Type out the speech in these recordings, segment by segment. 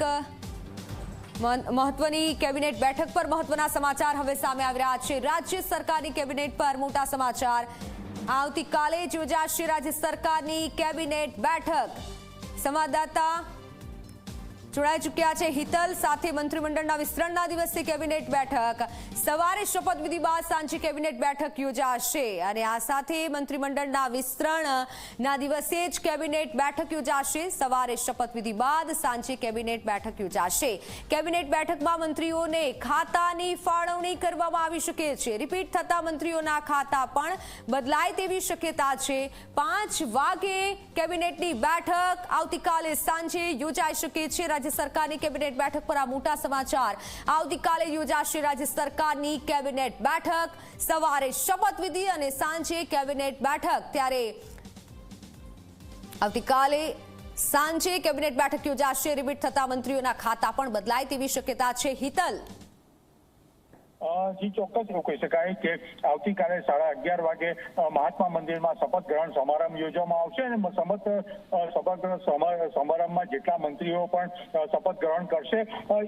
એક મહત્વની કેબિનેટ બેઠક પર મહત્વના સમાચાર હવે સામે આવી રહ્યા છે. રાજ્ય સરકારની કેબિનેટ પર મોટા સમાચાર. આવતીકાલે યોજાશે રાજ્ય સરકારની કેબિનેટ બેઠક. સંવાદદાતા જોડાઈ ચૂક્યા છે હિતલ સાથે મંત્રીમંડળના વિસ્તરણના દિવસે કેબિનેટ બેઠક. સવારે શપથવિધિ બાદ સાંજે કેબિનેટ બેઠક યોજાશે અને આ સાથે મંત્રીમંડળના વિસ્તરણના દિવસે જ કેબિનેટ બેઠક યોજાશે. સવારે શપથવિધિ બાદ સાંજે કેબિનેટ બેઠક યોજાશે. કેબિનેટ બેઠકમાં મંત્રીઓને ખાતાની ફાળવણી કરવામાં આવી શકે છે. રિપીટ થતા મંત્રીઓના ખાતા પણ બદલાય તેવી શક્યતા છે. પાંચ વાગે કેબિનેટની બેઠક આવતીકાલે સાંજે યોજાઈ શકે છે. રાજ્ય સરકારની કેબિનેટ બેઠક પર આ મોટા સમાચાર. આવતીકાલે યોજાશે રાજ્ય સરકારની કેબિનેટ બેઠક. સવારે શપથવિધિ અને સાંજે કેબિનેટ બેઠક. ત્યારે આવતીકાલે સાંજે કેબિનેટ બેઠક યોજાશે. રિપીટ થતા મંત્રીઓના ખાતા પણ બદલાય તેવી શક્યતા છે. હિતલ જી, ચોક્કસ એવું કહી શકાય કે આવતીકાલે સાડા અગિયાર વાગે મહાત્મા મંદિરમાં શપથ ગ્રહણ સમારંભ યોજવામાં આવશે અને શપથ શપથ ગ્રહણ સમારંભમાં જેટલા મંત્રીઓ પણ શપથ ગ્રહણ કરશે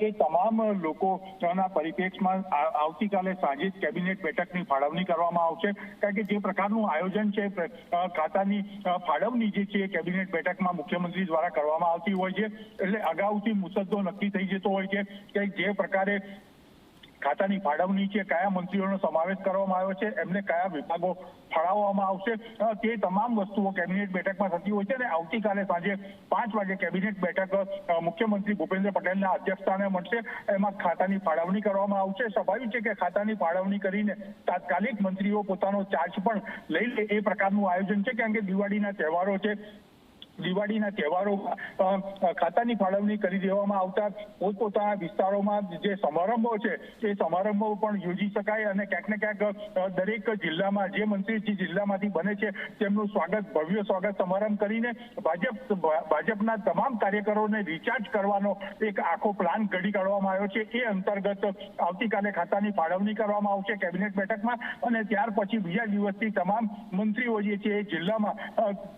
એ તમામ લોકોના પરિપ્રેક્ષમાં આવતીકાલે સાંજે જ કેબિનેટ બેઠકની ફાળવણી કરવામાં આવશે. કારણ કે જે પ્રકારનું આયોજન છે ખાતાની ફાળવણી જે છે એ કેબિનેટ બેઠકમાં મુખ્યમંત્રી દ્વારા કરવામાં આવતી હોય છે. એટલે અગાઉથી મુસદ્દો નક્કી થઈ જતો હોય છે કે જે પ્રકારે ખાતાની ફાળવણી છે, કયા મંત્રીઓનો સમાવેશ કરવામાં આવ્યો છે, એમને કયા વિભાગો ફાળવવામાં આવશે તે તમામ વસ્તુઓ કેબિનેટ બેઠકમાં થતી હોય છે અને આવતીકાલે સાંજે પાંચ વાગે કેબિનેટ બેઠક મુખ્યમંત્રી ભૂપેન્દ્ર પટેલના અધ્યક્ષસ્થાને મળશે. એમાં ખાતાની ફાળવણી કરવામાં આવશે. સ્વાભાવિક છે કે ખાતાની ફાળવણી કરીને તાત્કાલિક મંત્રીઓ પોતાનો ચાર્જ પણ લઈ લે, એ પ્રકારનું આયોજન છે. કારણ કે દિવાળીના તહેવારો છે. દિવાળીના તહેવારોમાં ખાતાની ફાળવણી કરી દેવામાં આવતા પોતપોતાના વિસ્તારોમાં જે સમારંભો છે એ સમારંભો પણ યોજી શકાય અને ક્યાંક ને ક્યાંક દરેક જિલ્લામાં જે મંત્રી જિલ્લામાંથી બને છે તેમનું સ્વાગત ભવ્ય સ્વાગત સમારંભ કરીને ભાજપ ભાજપના તમામ કાર્યકરોને રિચાર્જ કરવાનો એક આખો પ્લાન ઘડી કાઢવામાં આવ્યો છે. એ અંતર્ગત આવતીકાલે ખાતાની ફાળવણી કરવામાં આવશે કેબિનેટ બેઠકમાં અને ત્યાર પછી બીજા દિવસથી તમામ મંત્રીઓ જે છે એ જિલ્લામાં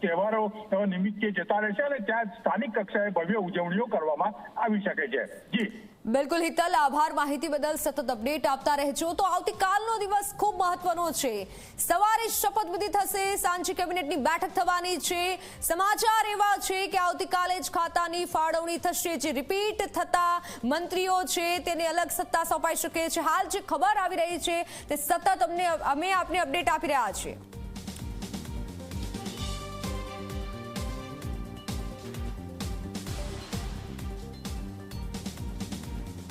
તહેવારો અ, નિમિત્તે જતા રહેશે અને ત્યાં સ્થાનિક કક્ષાએ ભવ્ય ઉજવણીઓ કરવામાં આવી શકે છે. જી. બિલકુલ, હિતલ, આભાર. માહિતી બદલ સતત અપડેટ આપતા રહેજો. તો આવતીકાલનો દિવસ ખૂબ મહત્વનો છે. સવારે શપથવિધિ થશે. સાંજે કેબિનેટની બેઠક થવાની છે. સમાચાર એવા છે કે આવતીકાલે જ ખાતાની ફાળવણી થશે. જે રિપીટ થતા મંત્રીઓ છે તેને અલગ સત્તા સોંપાઈ શકે છે. હાલ જે ખબર આવી રહી છે તે સતત અમને, અમે આપને અપડેટ આપી રહ્યા છીએ.